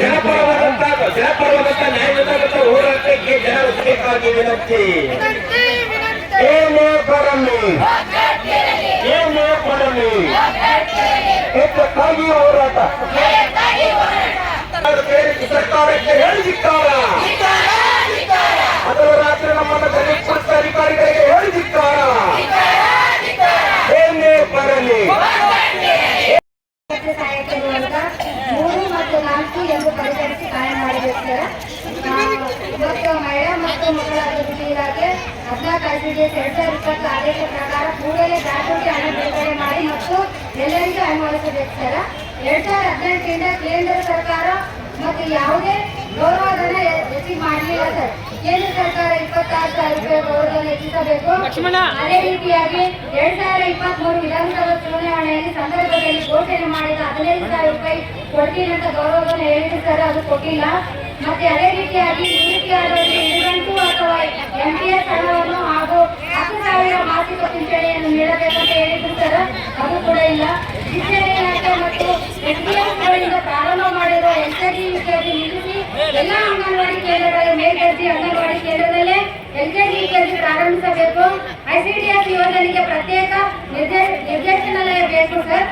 ಜನಪರವಾದಂತ ಹೇಳಿ ಸಿಕ್ತಾರ ಹೋರಾಟಕ್ಕೆ ಜನರು ಬೇಕಾಗಿ ವಿನಂತಿ ಏನೇ ಬರಲಿ ಏನೇ ಬರಲಿ ಹೆಚ್ಚಕ್ಕಾಗಿ ಹೋರಾಟ ಬೇರೆ ಸರ್ಕಾರಕ್ಕೆ ಹೇಳಿದಿಕ್ಕಾರ ಹಗಲು ರಾತ್ರಿ ನಮ್ಮನ್ನು ಗಡಿಪಡಿಸಿದ ಅಧಿಕಾರಿಗಳಿಗೆ ಹೇಳಿದಿಕ್ಕಾರ ಏನೇ ಬರಲಿ ಮತ್ತು ಸಹಾಯಕ್ಕೆ ಮೂಲಕ ಮೂರು ಮತ್ತು ನಾಲ್ಕು ಎಂದು ಪರಿಗಣಿಸಿ ಕಾಯಂ ಮಾಡಬೇಕು ಸರ್ ಆ, ಮತ್ತು ಮಹಿಳಾ ಮತ್ತು ಮಕ್ಕಳ ಅಭಿವೃದ್ಧಿ ಇಲಾಖೆ ಹದಿನಾಲ್ಕು ಐದು ಎರಡ್ ಸಾವಿರದ ಇಪ್ಪತ್ತು ಆದೇಶ ಪ್ರಕಾರ ಕೂಡಲೇ ಜಾಗೃತಿ ಹಣ ಬಿಡುಗಡೆ ಮಾಡಿ ಮತ್ತು ಎಲ್ಲರಿಗೂ ಅನ್ವಯಿಸಬೇಕು ಸರ್. ಎರಡ್ ಸಾವಿರದ ಹದಿನೆಂಟರಿಂದ ಕೇಂದ್ರ ಸರ್ಕಾರ ಮತ್ತು ಯಾವುದೇ ಗೌರವಧನ ಹೆಚ್ಚಿಗೆ ಮಾಡಲಿಲ್ಲ ಸರ್. ಕೇಂದ್ರ ಸರ್ಕಾರ ಇಪ್ಪತ್ತಾರು ಸಾವಿರ ರೂಪಾಯಿ ಗೌರವಧನ ಹೆಚ್ಚಿಸಬೇಕು. ಅದೇ ರೀತಿಯಾಗಿ ಎರಡ್ ಸಾವಿರದ ಇಪ್ಪತ್ತ್ ಮೂರು ವಿಧಾನಸಭಾ ಚುನಾವಣೆಯಲ್ಲಿ ಸಂದರ್ಭದಲ್ಲಿ ಘೋಷಣೆ ಮಾಡಿದ ಹದಿನೈದು ಸಾವಿರ ರೂಪಾಯಿ ಕೊಡ್ತೀನಿ ಅಂತ ಗೌರವಧನ ಹೇಳಿದ್ರು ಸರ್ ಅದು ಕೊಟ್ಟಿಲ್ಲ. ಮತ್ತೆ ಅದೇ ರೀತಿಯಾಗಿ ನಿವೃತ್ತಿ ಆದವರಿಗೆ ಅಥವಾ ಎಂ ಪಿ ಎಸ್ ಹಣವನ್ನು ಹಾಗೂ ಹತ್ತು ಸಾವಿರ ಮಾಸಿಕ ಪಿಂಚಣಿಯನ್ನು ನೀಡಬೇಕಂತ ಹೇಳಿದ್ರು ಸರ್ ಅದು ಕೂಡ ಇಲ್ಲ ಶಿಕ್ಷಣ ಇಲಾಖೆ ಮತ್ತು ಎಸ್ ಡಿ ಗಳಿಂದ ಪ್ರಾರಂಭ ಮಾಡಿರುವ ಎಲ್ ಜಿ ಯು ನಿಲ್ಲಿಸಿ ಎಲ್ಲ ಅಂಗನವಾಡಿ ಕೇಂದ್ರಗಳ ಮೇಲ್ದರ್ಜೆ anganwadi ಕೇಂದ್ರದಲ್ಲೇ L K G U K G ಪ್ರಾರಂಭಿಸಬೇಕು ಐಸಿಡಿಎಸ್ ಯೋಜನೆಗೆ ಪ್ರತ್ಯೇಕ ನಿರ್ದೇಶ, ನಿರ್ದೇಶನಾಲಯ ಬೇಕು ಸರ್.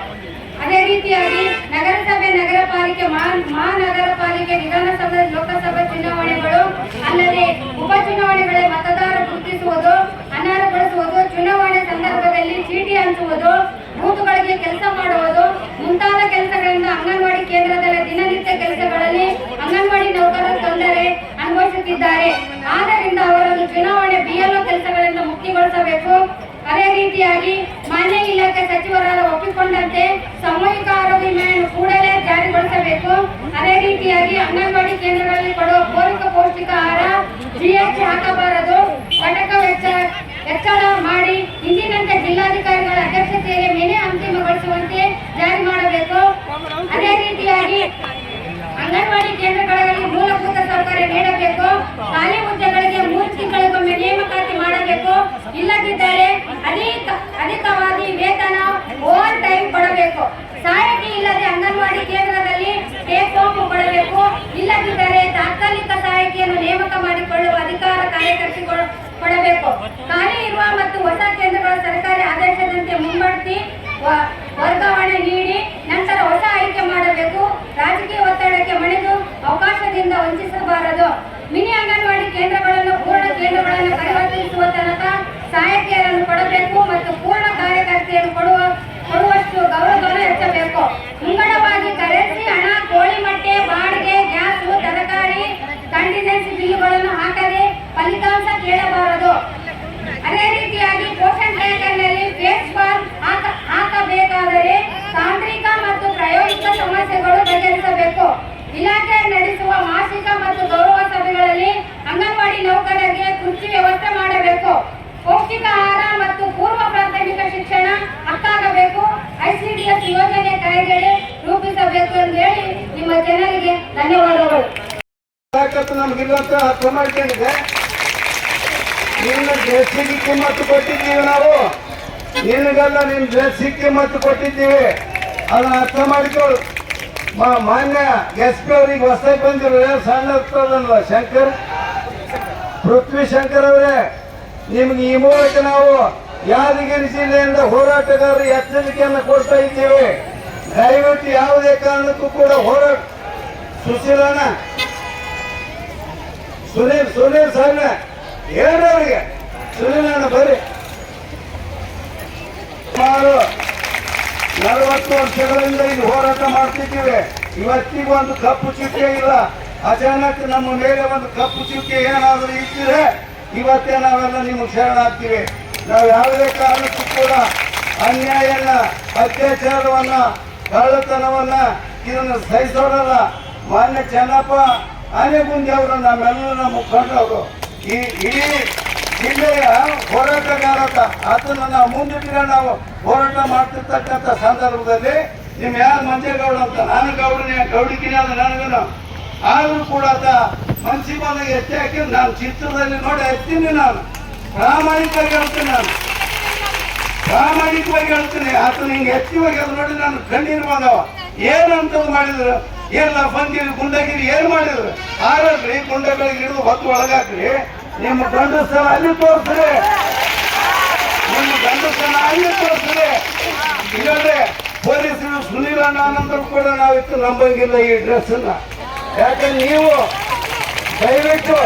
ಅದೇ ರೀತಿಯಾಗಿ ನಗರಸಭೆ ನಗರ ಪಾಲಿಕೆ ಮಹಾ- ಮಹಾನಗರ ಪಾಲಿಕೆ ವಿಧಾನಸಭೆ, ಲೋಕಸಭೆ ಚುನಾವಣೆಗಳು ಅಲ್ಲದೆ ಉಪಚುನಾವಣೆಗಳ ಮತದಾರ ಗುರುತಿಸುವುದು ಅನರ್ಹಗೊಳಿಸುವುದು ಚುನಾವಣೆ ಸಂದರ್ಭದಲ್ಲಿ ಚೀಟಿ ಹಂಚುವುದು ಬೂತ್ಗಳಿಗೆ ಕೆಲಸ ಮಾಡುವುದು, ಮುಂತಾದ ಕೆಲಸಗಳಿಂದ ಅಂಗನವಾಡಿ ಕೇಂದ್ರದಲ್ಲಿ ದಿನನಿತ್ಯ ಕೆಲಸಗಳಲ್ಲಿ ಅಂಗನವಾಡಿ ನೌಕರರು ತೊಂದರೆ ಅನುಭವಿಸುತ್ತಿದ್ದಾರೆ. ಆದ್ದರಿಂದ ಅವರನ್ನು ಚುನಾವಣೆ ಬಿಎಲ್ಒ ಕೆಲಸಗಳಿಂದ ಮುಕ್ತಿಗೊಳಿಸಬೇಕು. ಅದೇ ರೀತಿಯಾಗಿ ಮಾನ್ಯ ಇಲಾಖೆ ಸಚಿವರಾದ ಒಪ್ಪಿಕೊಂಡಂತೆ ಸಾಮೂಹಿಕ ಆರೋಗ್ಯ ವಿಮೆಯನ್ನು ಕೂಡಲೇ ಜಾರಿಗೊಳಿಸಬೇಕು. ಅದೇ ರೀತಿಯಾಗಿ ಅಂಗನವಾಡಿ ಕೇಂದ್ರಗಳಲ್ಲಿ ಕೊಡುವ ಪೂರಕ ಪೌಷ್ಟಿಕ ಆಹಾರ ಜಿಎಸ್ಟಿ ಹಾಕಬಾರದು. ಘಟಕ ವೆಚ್ಚ ಹೆಚ್ಚಳ ಮಾಡಿ ಇಂದಿನಂತೆ ಜಿಲ್ಲಾಧಿಕಾರಿಗಳ ಅಧ್ಯಕ್ಷತೆಯಲ್ಲಿ ಮೇಲೆ ಅಂತಿಮಗೊಳಿಸುವಂತೆ ಜಾರಿ ಮಾಡಬೇಕು. ಅದೇ ರೀತಿಯಾಗಿ ಅಂಗನವಾಡಿ ಕೇಂದ್ರಗಳಲ್ಲಿ ಮೂಲಭೂತ ಸೌಕರ್ಯ ನೀಡಬೇಕು. ಖಾಲಿ ಹುದ್ದೆಗಳಿಗೆ ಮೂರು ತಿಂಗಳಿಗೊಮ್ಮೆ ನೇಮಕಾತಿ ಮಾಡಬೇಕು. ಇಲ್ಲದಿದ್ದರೆ ಅಧಿಕ ಅಧಿಕವಾಗಿ ವೇತನ ಓವರ್ ಟೈಮ್ ಕೊಡಬೇಕು. ಸಹಾಯಕಿ ಇಲ್ಲದೆ ಅಂಗನವಾಡಿ ಕೇಂದ್ರದಲ್ಲಿ ಟೇಕ್ ಹೋಮ್ ಕೊಡಬೇಕು. ಇಲ್ಲದಿದ್ದರೆ ತಾತ್ಕಾಲಿಕ ಸಹಾಯಕಿಯನ್ನು ನೇಮಕ ಮಾಡಿಕೊಳ್ಳುವ ಅಧಿಕಾರ ಕಾರ್ಯದರ್ಶಿ ಕೊಡ- ಕೊಡಬೇಕು ಖಾಲಿ ಇರುವ ಮತ್ತು ಹೊಸ ಕೇಂದ್ರಗಳ ತಾಕತ್ತು ನಮ್ಗಿಲ್ಲಂತ ಅರ್ಥ ಮಾಡ್ಕೊಂಡಿದೆ ನಿನ್ನ ಡ್ರೆಸ್ಸಿಗೆ ಕಿಮ್ಮತ್ತು ಕೊಟ್ಟಿದ್ದೀವಿ ನಾವು. ನಿನಗೆಲ್ಲ ನಿನ್ನ ಡ್ರೆಸ್ಸಿಗೆ ಕಿಮ್ಮತ್ತು ಕೊಟ್ಟಿದ್ದೀವಿ. ಅದನ್ನ ಅರ್ಥ ಮಾಡಿಕೊಳ್ಳು ಮಾನ್ಯ ಎಸ್ ಪಿ ಅವ್ರಿಗೆ ಹೊಸದಾಗಿ ಬಂದಿರೋ ಸಣ್ಣ ಶಂಕರ್? ಪೃಥ್ವಿ ಶಂಕರ್ ಅವರೇ, ನಿಮ್ಗೆ ಈ ಮೂಲಕ ನಾವು ಯಾದಗಿರಿ ಜಿಲ್ಲೆಯಿಂದ ಹೋರಾಟಗಾರರು ಎಚ್ಚರಿಕೆಯನ್ನು ಕೊಡ್ತಾ ಇದ್ದೇವೆ. ದಯವಿಟ್ಟು ಯಾವುದೇ ಕಾರಣಕ್ಕೂ ಕೂಡ ಹೋರಾಟ ಸುಶೀಲಣ್ಣ ಸುನೀಲ್ ಸುನೀಲ್ ಸಾಹೇಬ್ನ ಹೇಳ್ರಿ ಅವರಿಗೆ. ಸುನೀಲ್ ಅಣ್ಣ, ಬರ್ರಿ. ಸುಮಾರು ನಲವತ್ತು ವರ್ಷಗಳಿಂದ ಇಲ್ಲಿ ಹೋರಾಟ ಮಾಡ್ತಿದ್ದೀವಿ. ಇವತ್ತಿಗೂ ಒಂದು ಕಪ್ಪು ಚುಕ್ಕೆ ಇಲ್ಲ. ಅಚಾನಕ್ ನಮ್ಮ ಮೇಲೆ ಒಂದು ಕಪ್ಪು ಚುಕ್ಕೆ ಏನಾದರೂ ಇದ್ದರೆ ಇವತ್ತೇ ನಾವೆಲ್ಲ ನಿಮಗೆ ಶರಣಾಗ್ತೀವಿ ನಾವು ಯಾವುದೇ ಕಾರಣಕ್ಕೂ ಕೂಡ ಅನ್ಯಾಯನ, ಅತ್ಯಾಚಾರವನ್ನ, ಕಳ್ಳತನವನ್ನ ಇದನ್ನು ಸಹಿಸೋರಲ್ಲ. ಮಾನ್ಯ ಚೆನ್ನಪ್ಪ ಆನೆಗುಂದಿ ಅವರು ನಮ್ಮೆಲ್ಲರ ಮುಖಂಡರು ಈ ಇಡೀ ಜಿಲ್ಲೆಯ ಹೋರಾಟಗಾರತ ಅದನ್ನು ನಾವು ಮುಂದಿಟ್ಟರೆ ನಾವು ಹೋರಾಟ ಮಾಡ್ತಿರ್ತಕ್ಕಂಥ ಸಂದರ್ಭದಲ್ಲಿ ನಿಮ್ಮ ಯಾರು ಮಂಜೇಗೌಡ ಅಂತ, ನಾನು ಗೌಡನೇ ಗೌಡಿಕಿನ ಅದು ಆದರೂ ಕೂಡ ಅದ ಮನ್ಸಿ ಬಂದಾಗ ನಾನು ಚಿತ್ರದಲ್ಲಿ ನೋಡಿ ಎತ್ತೀನಿ ನಾನು. ಪ್ರಾಮಾಣಿಕವಾಗಿ ಹೇಳ್ತೀನಿ ನಾನು. ಪ್ರಾಮಾಣಿಕವಾಗಿ ಹೇಳ್ತೀನಿ, ಆತನ ಹಿಂಗೆ ಎತ್ತಿ ಅದು ನೋಡಿ ನಾನು ಕಣ್ಣೀರು ಬಂದವ ಏನು ಅಂತ ಮಾಡಿದ್ರು? ಏನ್ ನಾ ಬಂದಿರಿ, ಗುಂಡಗಿರಿ, ಏನ್ ಮಾಡಿದ್ರು? ಆರಲ್ರಿ ಗುಂಡಗಳಿಗೆ ಹಿಡಿದು ಹೊತ್ತು ಒಳಗಾಕ್ರಿ ನಿಮ್ಮ ಗಂಡಸ್ತನ ಅಲ್ಲಿ ತೋರಿಸ್ರಿ. ನಿಮ್ಮ ಗಂಡಸ್ತನ ಅಲ್ಲಿ ತೋರಿಸ್ರಿ. ಇಲ್ಲಂದ್ರೆ ಪೊಲೀಸರು ಸುನೀಲ್ ಅನ್ನಂದ್ರು ಕೂಡ ನಾವಿತ್ತು ನಂಬಂಗಿಲ್ಲ ಈ ಡ್ರೆಸ್ ಅನ್ನ ಯಾಕಂದ್ರೆ ನೀವು? ದಯವಿಟ್ಟು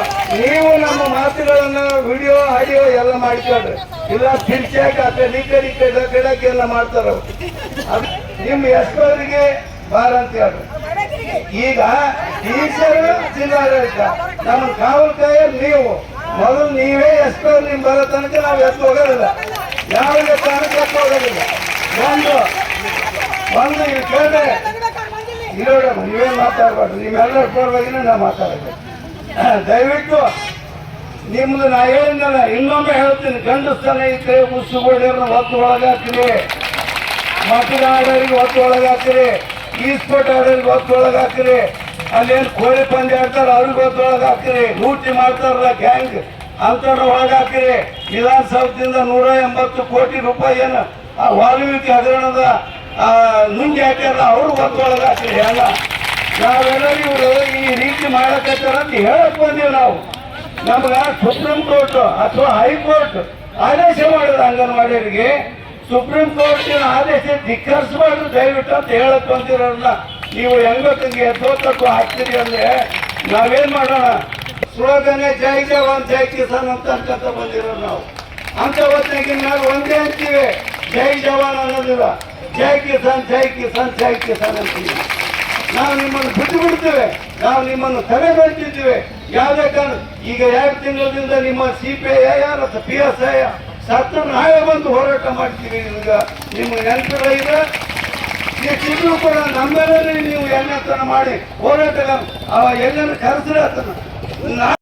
ನೀವು ನಮ್ಮ ಮಾತುಗಳನ್ನ ವಿಡಿಯೋ, ಆಡಿಯೋ ಎಲ್ಲ ಮಾಡ್ಕೊಳ್ರಿ. ಇಲ್ಲ ತಿರ್ಚಾಕ ಈ ಕಡೆ ಎಲ್ಲ ಮಾಡ್ತಾರ. ಅದು ನಿಮ್ಮ ಎಷ್ಟವರಿಗೆ ಬಾರ ಅಂತ ಹೇಳ್ರಿ. ಈಗ ಟೀಚರ್ ಜಿಲ್ಲಾಡಳಿತ ನಮ್ಮ ಕಾವಲು ಕಾಯ ನೀವು. ಮೊದಲು ನೀವೇ ಎಷ್ಟೋ ನಿಮ್ ಬರೋ ತನಕ ನಾವು ಎತ್ತು ಹೋಗೋದಿಲ್ಲ. ಯಾವುದೇ ಕಾರಣಕ್ಕೆ ಎತ್ತು ಹೋಗೋದಿಲ್ಲ. ಒಂದು ಒಂದು ಇಲ್ಲಿ ಕೇಳಿದ್ರೆ ಇರೋಣ ನೀವೇನ್ ಮಾತಾಡ್ಬಾರ್ದು. ನಿಮ್ಮೆಲ್ಲರ ಪರವಾಗಿನೇ ನಾ ಮಾತಾಡಬೇಕು ದಯವಿಟ್ಟು ನಿಮ್ದು ನಾ ಹೇಳಿದ್ನಲ್ಲ, ಇನ್ನೊಮ್ಮೆ ಹೇಳ್ತೀನಿ. ಗಂಡಸ್ತನ ಇದ್ರೆ ಉಸುಗೋಡಿಯವ್ರನ್ನ ಒತ್ತು ಒಳಗಾಕ್ರಿ. ಮತದಾರರಿಗೆ ಒತ್ತು ಒಳಗಾಕ್ರಿ. ಈಸ್ಪೋರ್ಟ್ ಆಡೋರಿಗೆ ಒತ್ತೊಳಗೆ ಹಾಕ್ರಿ. ಅಲ್ಲೇನು ಕೋಳಿ ಪಂದ್ಯ ಆಡ್ತಾರ ಅವ್ರಿಗೆ ಒತ್ತೊಳಗೆ ಹಾಕ್ರಿ. ಲೂಟಿ ಮಾಡ್ತಾರಲ್ಲ ಗ್ಯಾಂಗ್ ಅಂತವ್ರ ಒಳಗಾಕ್ರಿ ವಿಧಾನಸೌಧದಿಂದ ನೂರ ಎಂಬತ್ತು ಕೋಟಿ ರೂಪಾಯಿ ಏನು, ಆ ವಾಲ್ಮೀಕಿ ಹಗರಣದ ನುಂಗಿ ಹಾಕ್ಯಾರಲ್ಲ ಅವ್ರಿಗೆ ಒತ್ತೊಳಗೆ ಹಾಕ್ರಿ. ಎಲ್ಲ ನಾವೆಲ್ಲ ಇವರು ಈ ರೀತಿ ಮಾಡಕತ್ತಾರ ಅಂತ ಹೇಳಕ್ ಬಂದೀವಿ ನಾವು. ನಮ್ಗೆ ಸುಪ್ರೀಂ ಕೋರ್ಟ್ ಅಥವಾ ಹೈಕೋರ್ಟ್ ಆದೇಶ ಮಾಡಿದ ಅಂಗನವಾಡಿಯವರಿಗೆ ಸುಪ್ರೀಂ ಕೋರ್ಟಿನ ಆದೇಶ ಧಿಕ್ಕರಿಸಬಾರ್ದು ದಯವಿಟ್ಟು ಅಂತ ಹೇಳಕ್ ಬಂದಿರೋಲ್ಲ ನೀವು ಹೆಂಗತ್ತಿಗೆ ಎದ್ದೋತಕ್ಕೂ ಹಾಕ್ತೀರಿ ಅಂದ್ರೆ ನಾವೇನ್ ಮಾಡೋಣ? ಸ್ಲೋಗನೆ ಜೈ ಜವಾನ್, ಜೈ ಕಿಸಾನ್ ಅಂತ ಅನ್ಕೊಂತ ಬಂದಿರೋ ನಾವು. ಅಂತ ಹೊತ್ತಿನಾಗಿನ ನಾವು ಒಂದೇ ಅಂತೀವಿ, ಜೈ ಜವಾನ್ ಅನ್ನೋದಿಲ್ಲ. ಜೈ ಕಿಸಾನ್ ಜೈ ಕಿಸಾನ್ ಜೈ ಕಿಸಾನ್ ಅಂತೀವಿ. ನಾವು ನಿಮ್ಮನ್ನು ಬಿಟ್ಟು ಬಿಡ್ತೇವೆ, ನಾವು ನಿಮ್ಮನ್ನು ತಲೆ ಬೆಳ್ತಿದ್ದೇವೆ. ಯಾವುದೇ ಕಾರಣ ಈಗ ಎರಡು ತಿಂಗಳಿಂದ ನಿಮ್ಮ ಸಿ ಪಿ ಐ ಯಾರ? ಪಿ ಎಸ್ ಐ ಸತ್ತ ನಾವೇ ಬಂದು ಹೋರಾಟ ಮಾಡ್ತೀವಿ. ನಿಮ್ಗೆ ನೆನಪಿಲ್ಲ ಇದೆ. ಇನ್ನು ಕೂಡ ನಮ್ಮೆಲ್ಲರೂ ನೀವು ಎಣ್ಣೆತನ ಮಾಡಿ ಹೋರಾಟ ಅವ ಎಲ್ಲರೂ ಕರೆಸ್ರೆ ಆತನ